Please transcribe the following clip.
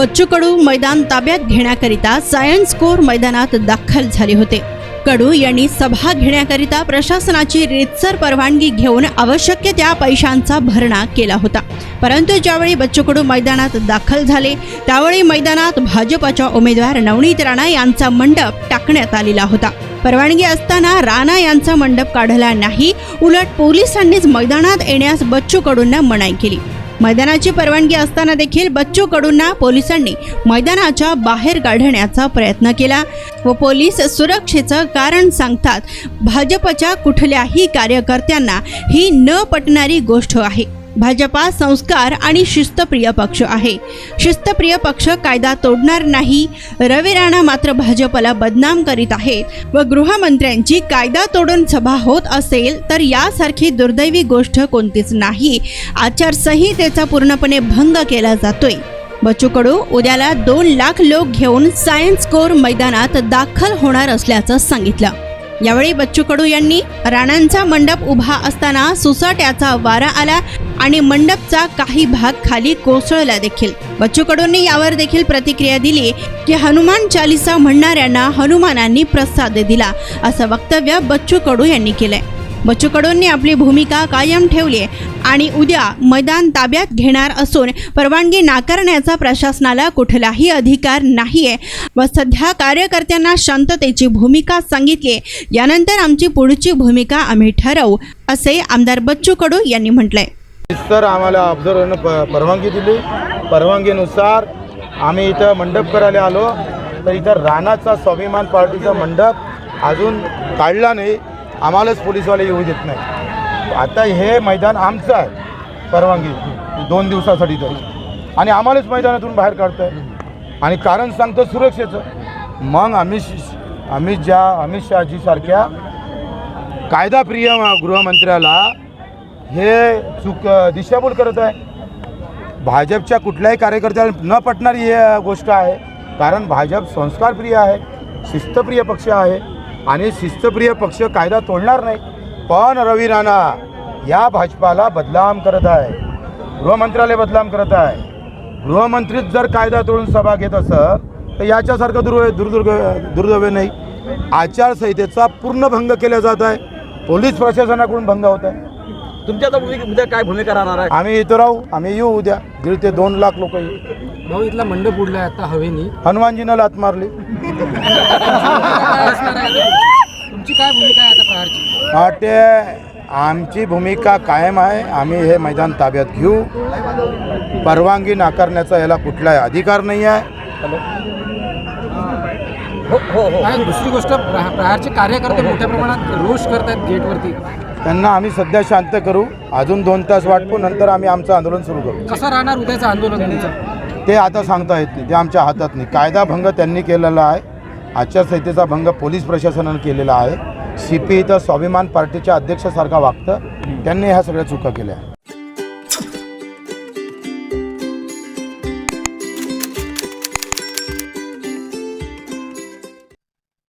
बच्चू कडू मैदान ताब्यात घेण्याकरिता सायन्स कोर मैदानात दाखल झाले होते. कडू यांनी सभा घेण्याकरिता प्रशासनाची रीतसर परवानगी घेऊन आवश्यक त्या पैशांचा भरणा केला होता. परंतु ज्यावेळी बच्चू कडू मैदानात दाखल झाले त्यावेळी मैदानात भाजपच्या उमेदवार नवनीत राणा यांचा मंडप टाकण्यात आलेला होता. परवानगी असताना राणा यांचा मंडप काढला नाही उलट पोलिसांनीच मैदानात येण्यास बच्चू कडूंना मनाई केली. मैदानाची परवानगी असताना देखील बच्चू कडूंना पोलिसांनी मैदानाच्या बाहेर काढण्याचा प्रयत्न केला व पोलीस सुरक्षेचं कारण सांगतात. भाजपच्या कुठल्याही कार्यकर्त्यांना ही न पटणारी गोष्ट आहे. भाजपा संस्कार आणि शिस्तप्रिय पक्ष आहे. शिस्तप्रिय पक्ष कायदा तोडणार नाही. रवी राणा मात्र भाजपला बदनाम करीत आहेत व गृहमंत्र्यांची कायदा तोडून सभा होत असेल तर यासारखी दुर्दैवी गोष्ट कोणतीच नाही. आचारसंहितेचा पूर्णपणे भंग केला जातोय. बच्चूकडू उद्याला दोन लाख लोक घेऊन सायन्स कोर मैदानात दाखल होणार असल्याचं सांगितलं. यावेळी बच्चू कडू यांनी राणांचा मंडप उभा असताना सुसाट्याचा वारा आला. आणि मंडपचा काही भाग खाली कोसळला देखील. बच्चू कडूंनी यावर देखील प्रतिक्रिया दिली की हनुमान चालिसा म्हणणाऱ्यांना हनुमानांनी प्रसाद दिला असं वक्तव्य बच्चू कडू यांनी केलंय. बच्चू कडूंनी आपली भूमिका कायम ठेवली आहे आणि उद्या मैदान ताब्यात घेणार असून परवानगी नाकारण्याचा प्रशासनाला कुठलाही अधिकार नाहीये व सध्या कार्यकर्त्यांना शांततेची भूमिका सांगितली आहे. यानंतर आमची पुढची भूमिका आम्ही ठरवू असे आमदार बच्चू कडू यांनी म्हटलंय. सर आम्हाला ऑब्झर्वरनं प परवानगी दिली. परवानगीनुसार आम्ही इथं मंडप करायला आलो. तर इथं राणाचा स्वाभिमान पार्टीचा मंडप अजून काढला नाही. आम्हालाच पोलीसवाले येऊ देत नाही आता हे मैदान आमचं आहे. परवानगी. दोन दिवसासाठी तरी. आणि आम्हालाच मैदानातून बाहेर काढतं आहे आणि कारण सांगतो सुरक्षेचं. मग अमित अमित ज्या अमित शहाजीसारख्या कायदाप्रिय गृहमंत्र्याला हे चुक दिशाभूल करत आहे. भाजपच्या कुठल्याही कार्यकर्त्याला न पटणारी ही गोष्ट आहे. कारण भाजप संस्कारप्रिय आहे शिस्तप्रिय पक्ष आहे आणि शिस्तप्रिय पक्ष कायदा तोडणार नाही. पण रवी राणा या भाजपाला बदनाम करत आहे. गृहमंत्र्याला बदनाम करत आहे. गृहमंत्रीच जर कायदा तोडून सभा घेत असं तर याच्यासारखं दुर्व दुर्दुर्ग दुर्दैवे नाही. आचारसंहितेचा पूर्ण भंग केला जात आहे. पोलीस प्रशासनाकडून भंग होत आहे. तुमची आता भूमिका उद्या काय भूमिका राहणार आहे? आम्ही इथं राहू आम्ही येऊ उद्या. दीड ते दोन लाख लोक येऊ. भाऊ इथला मंडप बुडलाय आता हवेनी. हनुमानजीनं लात मारली. तुमची काय भूमिका आहे आता प्रहारची हा, ते आमची भूमिका कायम आहे. आम्ही हे मैदान ताब्यात घेऊ. परवानगी नाकारण्याचा याला कुठलाही अधिकार नाही आहे. हो हो हो. आणि दुसरी गोष्ट प्रहा- प्रहारचे कार्यकर्ते मोठ्या प्रमाणात रोष करतायत गेटवरती. त्यांना आम्ही सध्या शांत करू. अजून दोन तास वाटपू नंतर आम्ही आमचं आंदोलन सुरू करू. कसं राहणार उद्याचं आंदोलन तुमचं? ते आता सांगता येत नाही ते आमच्या हातात नाही. कायदा भंग त्यांनी केलेला आहे. आचारसंहितेचा भंग पोलीस प्रशासनानं केलेला आहे. सी पी इथं स्वाभिमान पार्टीच्या अध्यक्षासारखा वागतं. त्यांनी ह्या सगळ्या चुका केल्या.